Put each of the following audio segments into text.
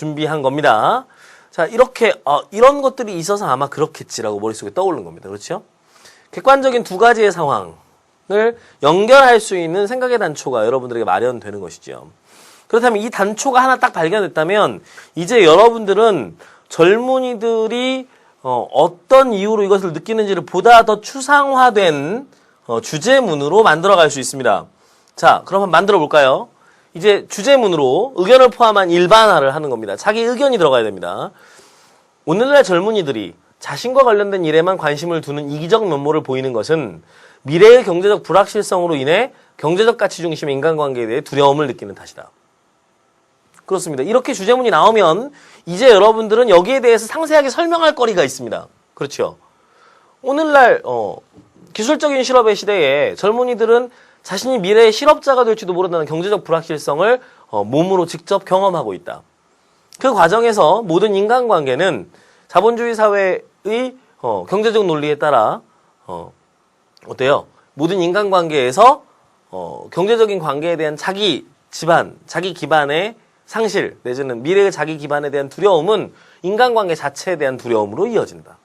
준비한 겁니다. 자, 이렇게, 어, 이런 것들이 있어서 아마 그렇겠지라고 머릿속에 떠오르는 겁니다. 그렇죠? 객관적인 두 가지의 상황을 연결할 수 있는 생각의 단초가 여러분들에게 마련되는 것이죠. 그렇다면 이 단초가 하나 딱 발견됐다면 이제 여러분들은 젊은이들이 어, 떤 이유로 이것을 느끼는지를 보다 더 추상화된 어, 주제문으로 만들어갈 수 있습니다. 자, 그럼 한번 만들어 볼까요? 이제 주제문으로 의견을 포함한 일반화를 하는 겁니다. 자기 의견이 들어가야 됩니다. 오늘날 젊은이들이 자신과 관련된 일에만 관심을 두는 이기적 면모를 보이는 것은 미래의 경제적 불확실성으로 인해 경제적 가치 중심의 인간관계에 대해 두려움을 느끼는 탓이다. 그렇습니다. 이렇게 주제문이 나오면 이제 여러분들은 여기에 대해서 상세하게 설명할 거리가 있습니다. 그렇죠. 오늘날 어, 기술적인 실업의 시대에 젊은이들은 자신이 미래의 실업자가 될지도 모른다는 경제적 불확실성을 어, 몸으로 직접 경험하고 있다. 그 과정에서 모든 인간관계는 자본주의 사회의 어, 경제적 논리에 따라 어, 어때요? 모든 인간관계에서 어, 경제적인 관계에 대한 자기 집안, 자기 기반의 상실 내지는 미래의 자기 기반에 대한 두려움은 인간관계 자체에 대한 두려움으로 이어진다.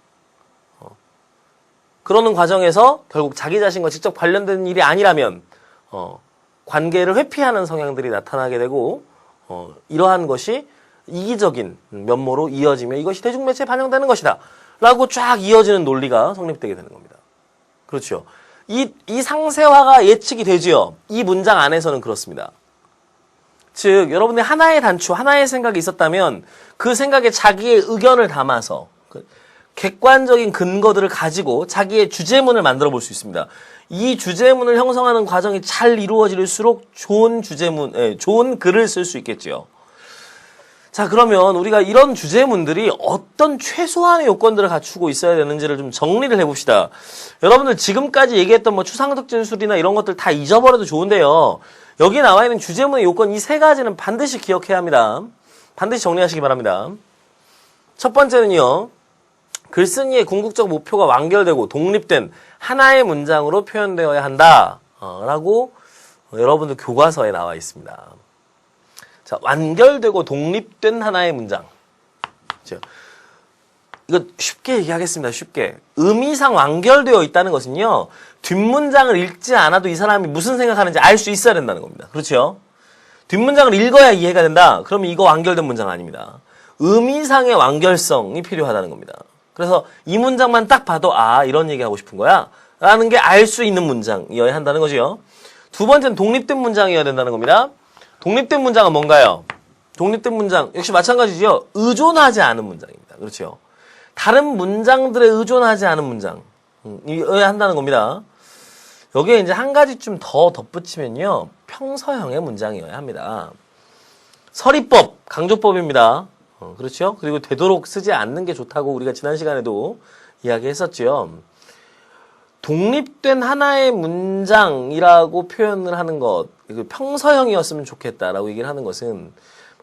어. 그러는 과정에서 결국 자기 자신과 직접 관련된 일이 아니라면 어, 관계를 회피하는 성향들이 나타나게 되고 어, 이러한 것이 이기적인 면모로 이어지며 이것이 대중매체에 반영되는 것이다. 라고 쫙 이어지는 논리가 성립되게 되는 겁니다. 그렇죠. 이, 이 상세화가 예측이 되지요. 이 문장 안에서는 그렇습니다. 즉, 여러분의 하나의 단추, 하나의 생각이 있었다면 그 생각에 자기의 의견을 담아서 그 객관적인 근거들을 가지고 자기의 주제문을 만들어 볼 수 있습니다. 이 주제문을 형성하는 과정이 잘 이루어질수록 좋은 주제문, 예, 좋은 글을 쓸 수 있겠지요. 자, 그러면 우리가 이런 주제문들이 어떤 최소한의 요건들을 갖추고 있어야 되는지를 좀 정리를 해봅시다. 여러분들 지금까지 얘기했던 뭐 추상적 진술이나 이런 것들 다 잊어버려도 좋은데요. 여기 나와 있는 주제문의 요건 이 세 가지는 반드시 기억해야 합니다. 반드시 정리하시기 바랍니다. 첫 번째는요. 글쓴이의 궁극적 목표가 완결되고 독립된 하나의 문장으로 표현되어야 한다. 어, 라고 여러분들 교과서에 나와 있습니다. 자, 완결되고 독립된 하나의 문장. 그죠? 이거 쉽게 얘기하겠습니다. 쉽게. 의미상 완결되어 있다는 것은요. 뒷문장을 읽지 않아도 이 사람이 무슨 생각하는지 알 수 있어야 된다는 겁니다. 그렇죠? 뒷문장을 읽어야 이해가 된다. 그러면 이거 완결된 문장 아닙니다. 의미상의 완결성이 필요하다는 겁니다. 그래서 이 문장만 딱 봐도 아 이런 얘기하고 싶은 거야 라는 게 알 수 있는 문장이어야 한다는 거죠. 두 번째는 독립된 문장이어야 된다는 겁니다. 독립된 문장은 뭔가요? 독립된 문장 역시 마찬가지죠. 의존하지 않은 문장입니다. 그렇죠. 다른 문장들에 의존하지 않은 문장이어야 한다는 겁니다. 여기에 이제 한 가지 좀더 덧붙이면요. 평서형의 문장이어야 합니다. 서리법, 강조법입니다. 어, 그렇죠? 그리고 되도록 쓰지 않는 게 좋다고 우리가 지난 시간에도 이야기했었죠. 독립된 하나의 문장이라고 표현을 하는 것, 그 평서형이었으면 좋겠다라고 얘기를 하는 것은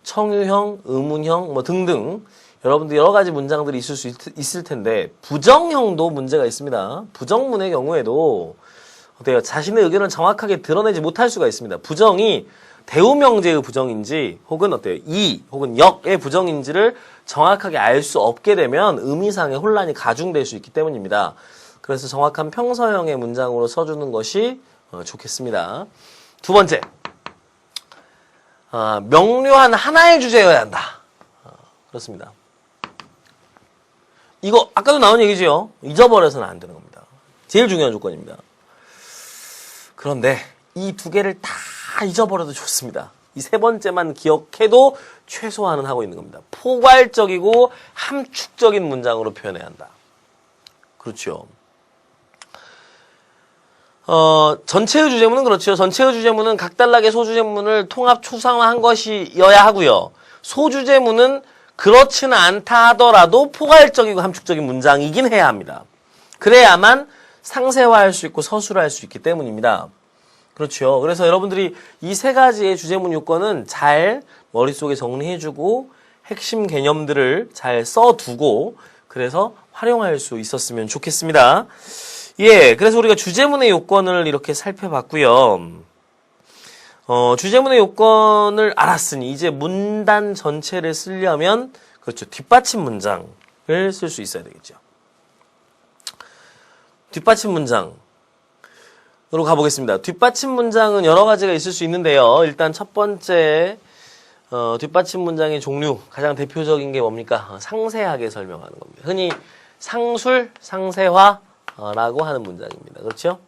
청유형, 의문형 뭐 등등 여러분들 여러 가지 문장들이 있을 수 있, 을 텐데 부정형도 문제가 있습니다. 부정문의 경우에도 어때요? 자신의 의견을 정확하게 드러내지 못할 수가 있습니다. 부정이 대우명제의 부정인지 혹은 어때요? 이 혹은 역의 부정인지를 정확하게 알 수 없게 되면 의미상의 혼란이 가중될 수 있기 때문입니다. 그래서 정확한 평서형의 문장으로 써주는 것이 어, 좋겠습니다. 두 번째, 어, 명료한 하나의 주제여야 한다. 어, 그렇습니다. 이거 아까도 나온 얘기죠. 잊어버려서는 안 되는 겁니다. 제일 중요한 조건입니다. 그런데 이 두 개를 다 잊어버려도 좋습니다. 이 세 번째만 기억해도 최소한은 하고 있는 겁니다. 포괄적이고 함축적인 문장으로 표현해야 한다. 그렇죠. 어, 전체의 주제문은 그렇죠. 전체의 주제문은 각달락의 소주제문을 통합 추상화한 것이어야 하고요. 소주제문은 그렇지는 않다 하더라도 포괄적이고 함축적인 문장이긴 해야 합니다. 그래야만 상세화할 수 있고 서술할 수 있기 때문입니다. 그렇죠. 그래서 여러분들이 이 세 가지의 주제문 요건은 잘 머릿속에 정리해주고 핵심 개념들을 잘 써두고 그래서 활용할 수 있었으면 좋겠습니다. 예, 그래서 우리가 주제문의 요건을 이렇게 살펴봤고요. 어, 주제문의 요건을 알았으니 이제 문단 전체를 쓰려면 그렇죠. 뒷받침 문장을 쓸 수 있어야 되겠죠. 뒷받침 문장 으로 가보겠습니다. 뒷받침 문장은 여러 가지가 있을 수 있는데요. 일단 첫 번째 어, 뒷받침 문장의 종류 가장 대표적인 게 뭡니까? 어, 상세하게 설명하는 겁니다. 흔히 상술, 상세화라고 하는 문장입니다. 그렇죠?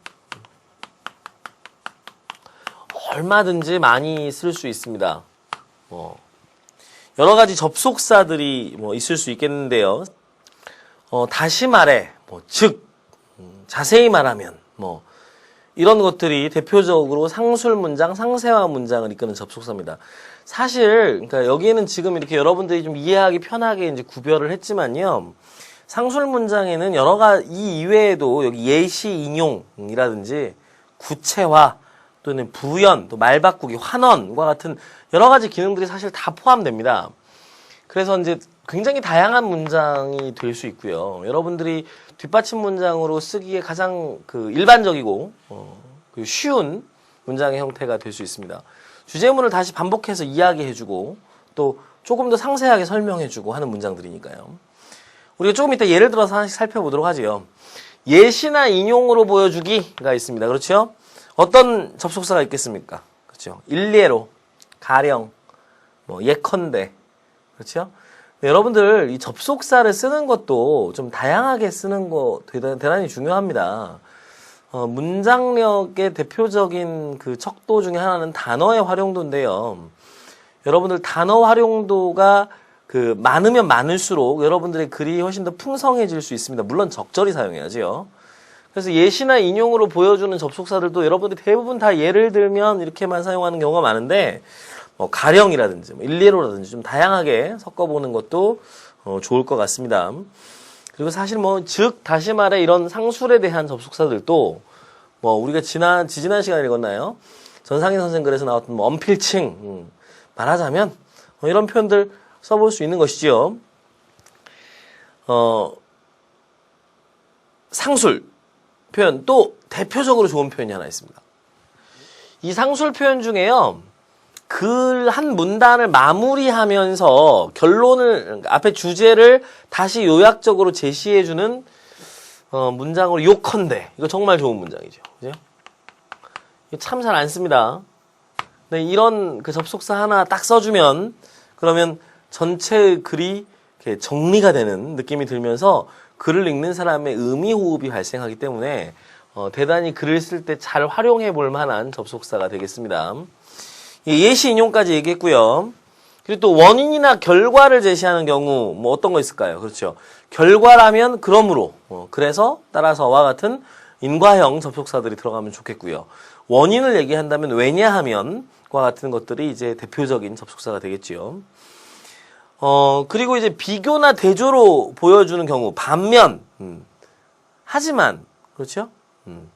얼마든지 많이 쓸 수 있습니다. 뭐 여러 가지 접속사들이 뭐 있을 수 있겠는데요. 어, 다시 말해, 뭐, 즉, 음, 자세히 말하면, 뭐, 이런 것들이 대표적으로 상술 문장, 상세화 문장을 이끄는 접속사입니다. 사실, 그러니까 여기에는 지금 이렇게 여러분들이 좀 이해하기 편하게 이제 구별을 했지만요. 상술 문장에는 여러 가지, 이 이외에도 여기 예시 인용이라든지 구체화, 또는 부연, 또 말 바꾸기, 환원과 같은 여러 가지 기능들이 사실 다 포함됩니다. 그래서 이제 굉장히 다양한 문장이 될 수 있고요. 여러분들이 뒷받침 문장으로 쓰기에 가장 그 일반적이고 어, 그 쉬운 문장의 형태가 될 수 있습니다. 주제문을 다시 반복해서 이야기해주고 또 조금 더 상세하게 설명해주고 하는 문장들이니까요. 우리가 조금 이따 예를 들어서 하나씩 살펴보도록 하지요. 예시나 인용으로 보여주기가 있습니다. 그렇죠? 어떤 접속사가 있겠습니까? 그렇죠? 일례로, 가령, 뭐 예컨대, 그렇죠? 네, 여러분들 이 접속사를 쓰는 것도 좀 다양하게 쓰는 거 대단, 대단히 중요합니다. 어, 문장력의 대표적인 그 척도 중에 하나는 단어의 활용도인데요. 여러분들 단어 활용도가 그 많으면 많을수록 여러분들의 글이 훨씬 더 풍성해질 수 있습니다. 물론 적절히 사용해야지요. 그래서 예시나 인용으로 보여주는 접속사들도 여러분들이 대부분 다 예를 들면 이렇게만 사용하는 경우가 많은데 뭐 가령이라든지 뭐 일례로라든지 좀 다양하게 섞어보는 것도 어, 좋을 것 같습니다. 그리고 사실 뭐 즉 다시 말해 이런 상술에 대한 접속사들도 뭐 우리가 지난 지지난 시간에 읽었나요? 전상인 선생 글에서 나왔던 뭐 언필칭 음, 말하자면 뭐 이런 표현들 써볼 수 있는 것이지요. 어 상술 표현 또 대표적으로 좋은 표현이 하나 있습니다. 이 상술 표현 중에요. 글 한 문단을 마무리하면서 결론을 앞에 주제를 다시 요약적으로 제시해주는 어, 문장으로 요컨대 이거 정말 좋은 문장이죠. 그죠? 참 잘 안 씁니다. 네, 이런 그 접속사 하나 딱 써주면 그러면 전체 글이 정리가 되는 느낌이 들면서 글을 읽는 사람의 의미 호흡이 발생하기 때문에 어, 대단히 글을 쓸 때 잘 활용해 볼 만한 접속사가 되겠습니다. 예, 예시 인용까지 얘기했고요. 그리고 또 원인이나 결과를 제시하는 경우 뭐 어떤 거 있을까요? 그렇죠. 결과라면 그러므로 어, 그래서 따라서와 같은 인과형 접속사들이 들어가면 좋겠고요. 원인을 얘기한다면 왜냐하면과 같은 것들이 이제 대표적인 접속사가 되겠지요. 어 그리고 이제 비교나 대조로 보여주는 경우 반면 음, 하지만 그렇죠? 음.